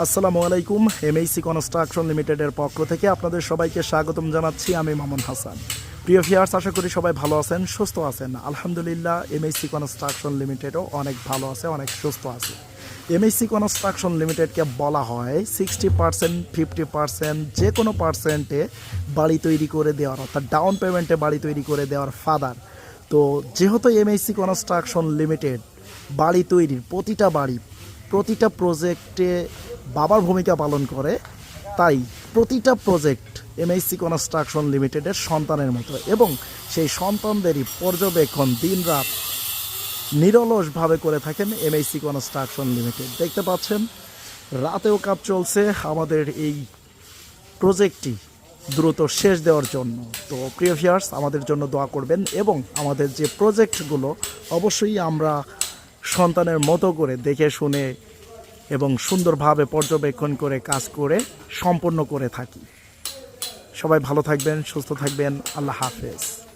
আসসালামু আলাইকুম এমএইসি কনস্ট্রাকশন লিমিটেডের পক্ষ থেকে আপনাদের সবাইকে স্বাগতম জানাচ্ছি। আমি মামুন হাসান। প্রিয় ফিয়ার্স আশা করি সবাই ভালো আছেন, সুস্থ আছেন। আলহামদুলিল্লাহ এমএইসি কনস্ট্রাকশন লিমিটেডও অনেক ভালো আছে, অনেক সুস্থ আছে। এমএইসি কনস্ট্রাকশন লিমিটেডকে বলা হয় সিক্সটি পার্সেন্ট ফিফটি পার্সেন্ট যে কোনো পার্সেন্টে বাড়ি তৈরি করে দেওয়ার, অর্থাৎ ডাউন পেমেন্টে বাড়ি তৈরি করে দেওয়ার ফাদার তো যেহেতু এমএইসি কনস্ট্রাকশন লিমিটেড বাড়ি তৈরির প্রতিটা বাড়ি, প্রতিটা প্রজেক্টে বাবার ভূমিকা পালন করে, তাই প্রতিটা প্রজেক্ট এমএসসি কনস্ট্রাকশন লিমিটেডের সন্তানের মতো এবং সেই সন্তানদেরই পর্যবেক্ষণ দিনরাত নিরলসভাবে করে থাকেন এমএসসি কনস্ট্রাকশন লিমিটেড দেখতে পাচ্ছেন, রাতেও কাজ চলছে আমাদের এই প্রজেক্টটি দ্রুত শেষ দেওয়ার জন্য। তো প্রিয় ভিউয়ার্স, আমাদের জন্য দোয়া করবেন এবং আমাদের যে প্রজেক্টগুলো, অবশ্যই আমরা সন্তানের মতো করে দেখে শুনে এবং সুন্দরভাবে পর্যবেক্ষণ করে কাজ করে সম্পন্ন করে থাকি। সবাই ভালো থাকবেন, সুস্থ থাকবেন। আল্লাহ হাফেজ।